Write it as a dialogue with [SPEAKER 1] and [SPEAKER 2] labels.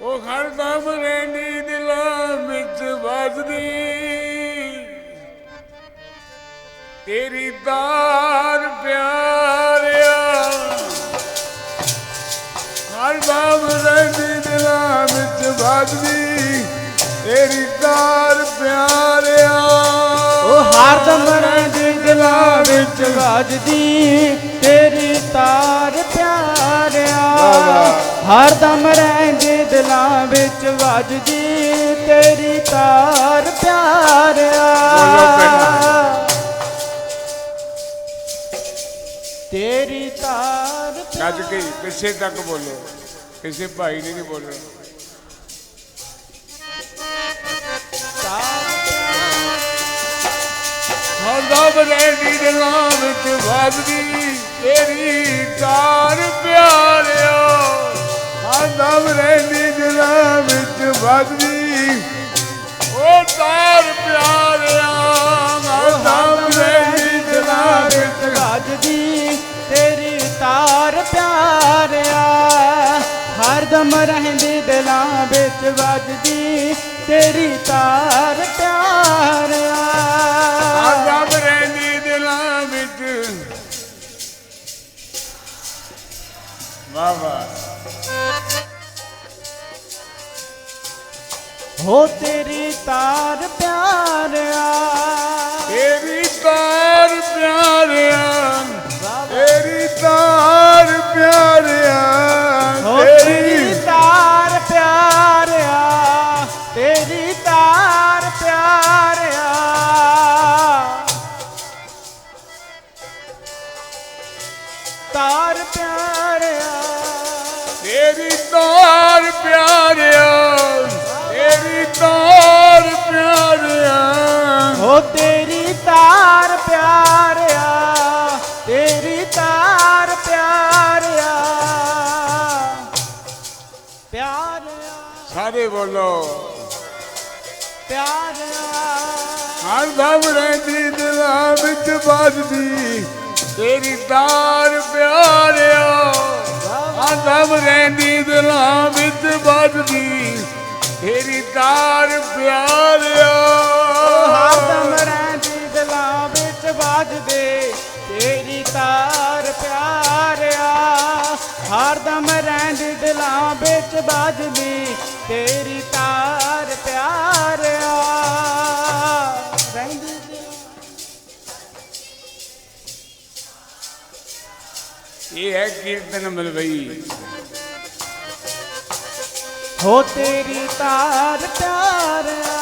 [SPEAKER 1] ਉਹ ਹਰਦਮ ਰਹਿੰਦੀ ਦਿਲਾਂ ਵਿੱਚ ਵੱਜਦੀ। ਤੇਰੀ ਤਾਰ ਪਿਆਰਿਆ। ਹਰਦਮ ਰਹਿੰਦੀ ਦਿਲਾਂ ਵਿੱਚ ਵੱਜਦੀ। ਤੇਰੀ ਤਾਰ ਪਿਆਰਿਆ।
[SPEAKER 2] ਉਹ ਹਰਦਮ ਰਹਿੰਦੀ ਦਿਲਾਂ ਵਿੱਚ ਵੱਜਦੀ। ਤੇਰੀ ਤਾਰ ਪਿਆਰਿਆ। ਹਰਦਮ ਰਹਿੰਦੀ ਦਿਲਾਂ ਵਿੱਚ ਵੱਜਦੀ ਤੇਰੀ ਤਾਰ ਪਿਆਰਿਆ। ਤੇਰੀ ਤਾਰ
[SPEAKER 1] ਗੱਜ ਕੇ ਪਿੱਛੇ ਤੱਕ ਬੋਲੋ ਕਿਸੇ ਭਾਈ ਨੇ ਨਹੀਂ ਬੋਲਣਾ। ਹਰਦਮ ਰਹਿੰਦੀ ਦਿਲਾਂ ਵਿੱਚ ਵੱਜਦੀ ਤੇਰੀ ਤਾਰ ਪਿਆਰਿਆ। ਵਿੱਚ ਵੱਜਦੀ ਉਹ ਤਾਰ ਪਿਆਰਿਆ ਹਰਦਮ ਰਹਿੰਦੀ ਦਿਲਾਂ ਵਿੱਚ
[SPEAKER 2] ਵੱਜਦੀ। ਤੇਰੀ ਤਾਰ ਪਿਆਰਿਆ ਹਰਦਮ ਰਹਿੰਦੀ ਦਿਲਾਂ ਵਿੱਚ ਵੱਜਦੀ। ਤੇਰੀ ਤਾਰ ਪਿਆਰਿਆ।
[SPEAKER 1] ਹਰਦਮ ਰਹਿੰਦੀ ਦਿਲਾਂ ਵਿੱਚ। ਵਾਹ ਵਾਹ।
[SPEAKER 2] ਹੋ ਤੇਰੀ ਤਾਰ ਪਿਆਰਿਆ।
[SPEAKER 1] ਤੇਰੀ ਤਾਰ ਪਿਆਰਿਆ ਤੇਰੀ ਤਾਰ ਪਿਆਰਿਆ
[SPEAKER 2] ਹੋ
[SPEAKER 1] ਤੇਰੀ
[SPEAKER 2] ਤੇਰੀ ਤਾਰ ਪਿਆਰਿਆ ਤੇਰੀ ਤਾਰ ਪਿਆਰਿਆ। ਤਾਰ ਪਿਆਰਿਆ।
[SPEAKER 1] ਤੇਰੀ ਤਾਰ ਪਿਆਰਿਆ ਸਾਰੇ ਬੋਲੋ।
[SPEAKER 2] ਪਿਆਰਿਆ
[SPEAKER 1] ਹਰਦਮ ਰਹਿੰਦੀ ਦਿਲਾਂ ਵਿੱਚ ਵੱਜਦੀ ਤੇਰੀ ਤਾਰ ਪਿਆਰਿਆ ਹਰਦਮ ਰਹਿੰਦੀ ਦਿਲਾਂ ਵਿੱਚ ਵੱਜਦੀ ਤੇਰੀ ਤਾਰ ਪਿਆਰਿਆ
[SPEAKER 2] ਹਰਦਮ ਰਹਿੰਦੀ ਦਿਲਾਂ ਵਿੱਚ ਵੱਜਦੇ ਤੇਰੀ ਤਾਰ ਪਿਆਰਿਆ ਹਰਦਮ ਰਹਿੰਦੀ ਦਿਲਾਂ ਵਿੱਚ ਵੱਜਦੀ ਤੇਰੀ ਤਾਰ ਪਿਆਰਿਆ। ਰਹਿੰਦੀ
[SPEAKER 1] ਇਹ ਹੈ ਕੀਰਤਨ ਮਲਵਈ।
[SPEAKER 2] ਹੋ ਤੇਰੀ ਤਾਰ ਪਿਆਰਿਆ।